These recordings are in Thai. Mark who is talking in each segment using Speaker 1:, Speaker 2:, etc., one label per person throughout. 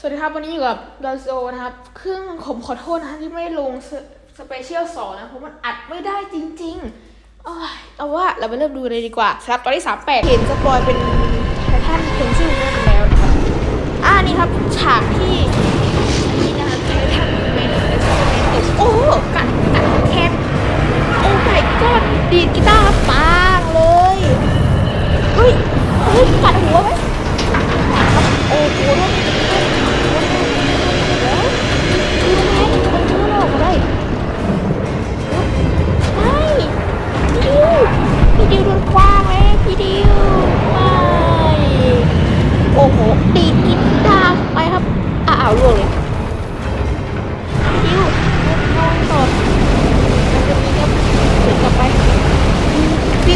Speaker 1: สวัสดีครับ วันนี้อยู่กับดอนโซนะครับครื่งผมขอโทษนะที่ไม่ลงสสเปเชียลสองนะเพราะมันอัดไม่ได้จริงๆอ้ยเอาว่าเราไปเริ่มดูเลยดีกว่าสำหรับตอนที่สามแปดเห็นสปอยเป็นไททันเพนซิลนั่นแล้วนะครับอ่านี่ครับฉากที่นี่นะครับไททันเมนโอ้โหกัดกัดแคทโอ้ my god ดีดกีตาร์ปางเลยเฮ้ยเฮ้ยกัดหัวไหม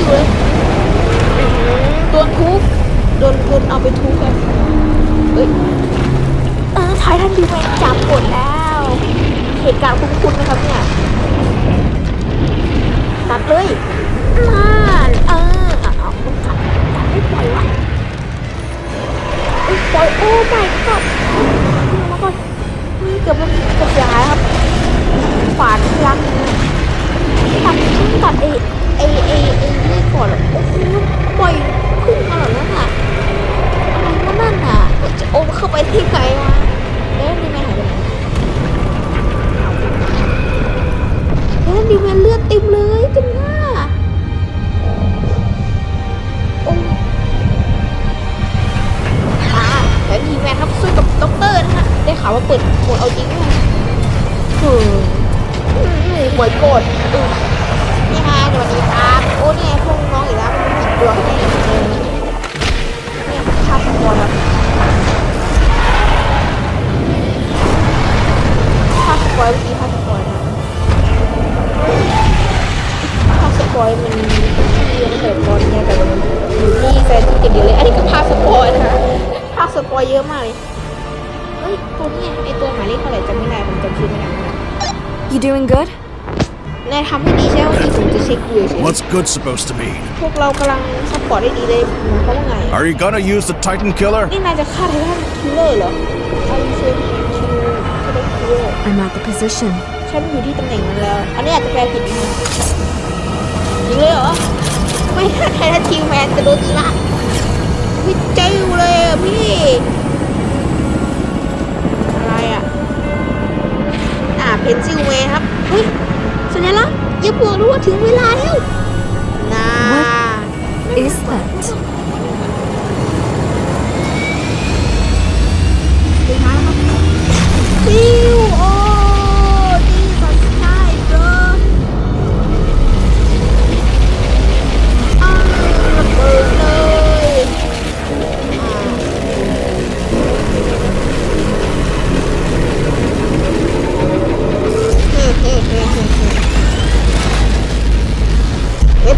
Speaker 1: เลยโดนทุบโดนโดนเอาไปทุบกันเอ้ยเออไททันดีแมนจับกดแล้ว เหตุการณ์คุ้นๆนะครับเนี่ยตัดเลยนั่นเออเอาตัดตัดไม่ปล่อยวะเอ้ยปล่อยโอ้ my god มาก่อนนี่เกือบมันเกือบเสียหายครับ วว่าเปิดโหมดเอาจริงด้วยเออหมวยโกรธเออนี่ฮะสวัสดีครับโอ้เนี่ยพวกน้องอีกแล้วมันมีกี่ตัวให้เนี่ยเออเนี่ยภาพสปอยล์ครับภาพสปอยล์เมื่อกี้ภาพสปอยล์นะภาพสปอยล์มันที่ยังเปิดบอลเนี่ยแต่มันอยู่ที่แฟนที่กันเดียวเลย อันนี้ก็ภาพสปอยล์นะคะภาพสปอยล์เยอะมากเลยเฮ้ย ตัวเนี้ไอตัวหมายเลขเท่าไหร่จำไม่ได้ผมจำชื่อไม่ได้นะ
Speaker 2: You doing good?
Speaker 1: นายทำให้ดีใช่ไหมที่ผมจะเช็คดูเฉย
Speaker 3: What's good supposed to mean?
Speaker 1: พวกเรากำลังซัพพอร์ตได้ดีเลยหมายความว่าไงอะ
Speaker 3: Are you gonna use the Titan Killer?
Speaker 1: นี่นายจะฆ่าไททันคิลเลอร์เหรอไอเซนคิลไททันคิลเลอร์
Speaker 2: I'm at the position.
Speaker 1: ฉันอยู่ที่ตำแหน่งนั้นแล้ว อันนี้อาจจะแปลผิดนะยิงเลยเหรอ ไม่ถ้าไททันคิวแมนจะโดนยิงละพี่เจ้าเลยอะพี่ เห็นซิลเวครับเฮ้ยสัญลักษณ์อย่าบอกรู้ว่าถึงเวลาแล้ว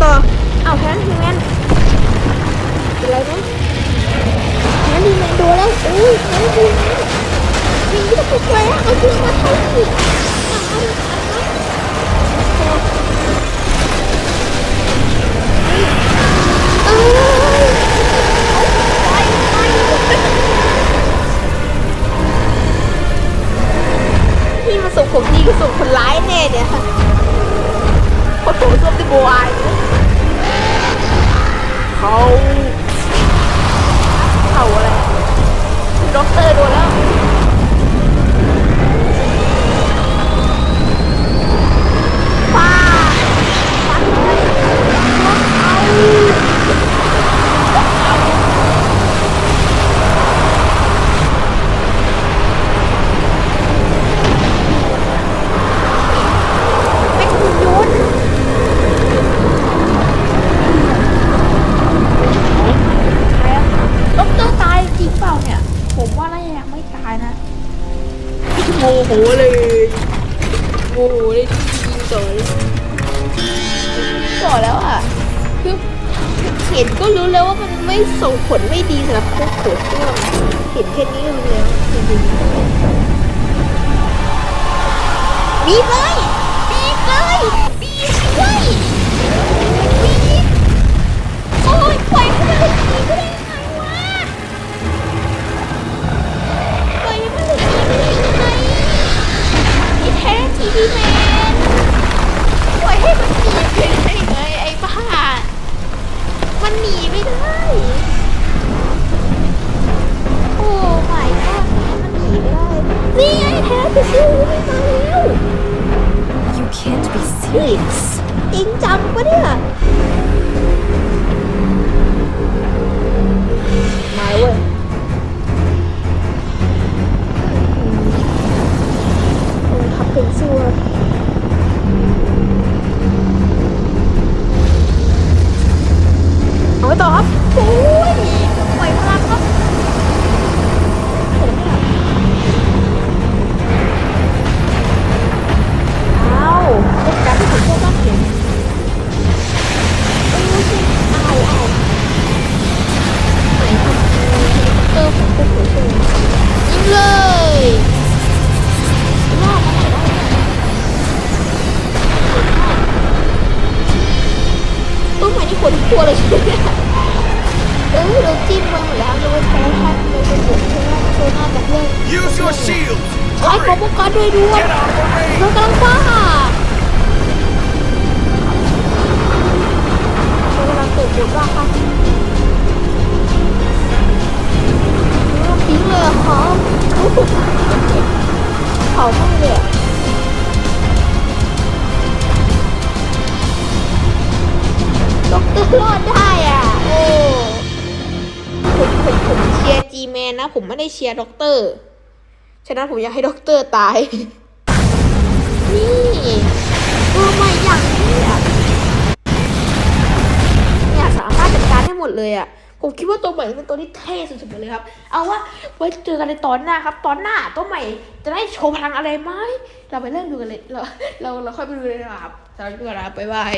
Speaker 1: เต่ออาแพ้ทีมแมนเป็นไรไหมแพ้ทีมแมนโดนแล้วอุ้ยแพ้ทีมแมนวิ่งที่ตะกแกแหวะเอาทีมมาเข้าสิเอ้ยพี่มาส่งผมดีก็ส่งคนร้ายแน่เนี่ยคนผมส้มติโบัวาย เขาเขาอะไรด็อกเตอร์โดนแล้ว เลยโอ้โหเลยยิงต่อเลยต่อแล้วอะคือเห็นก็รู้แล้วว่ามันไม่ส่งผลไม่ดีสำหรับพวกเขือเชื่อเห็นแค่นี้ก็รู้แล้วจริงๆบีบเลยบีบเลยบีบเลย ริกส์จริงจังปะเนี่ยมาเว้ยทับเป็นสู้ัวเลยเนี่ยเออเราจิ้มมาหมดแล้วเราไปแพ้ทันเราไปบวกเชื่อโซน่าจากเรื่อง
Speaker 3: Use your shields!
Speaker 1: ใช้ขอ
Speaker 3: Hurry!
Speaker 1: ป้องกันด้วยด้วยเรากำลังฟ้าเรากำลังเกิดบทว่าค่ะเราปิ้งเลยเหรอครับโอ้โหเผามากเลย นะผมไม่ได้เชียร์ด็อกเตอร์ ฉะนั้นผมอยากให้ด็อกเตอร์ตาย นี่ตัวใหม่อย่างนี้อะเนี่ยสามารถจัดการได้หมดเลยอะ ผมคิดว่าตัวใหม่เป็นตัวที่เท่สุดๆไปเลยครับ เอาว่าไว้เจอกันในตอนหน้าครับ ตอนหน้าตัวใหม่จะได้โชว์พลังอะไรไหม เราไปเริ่มดูกันเลย เราเราเราค่อยไปดูเลยนะครับสำหรับวันนี้ก่อนนะครับบ๊ายบาย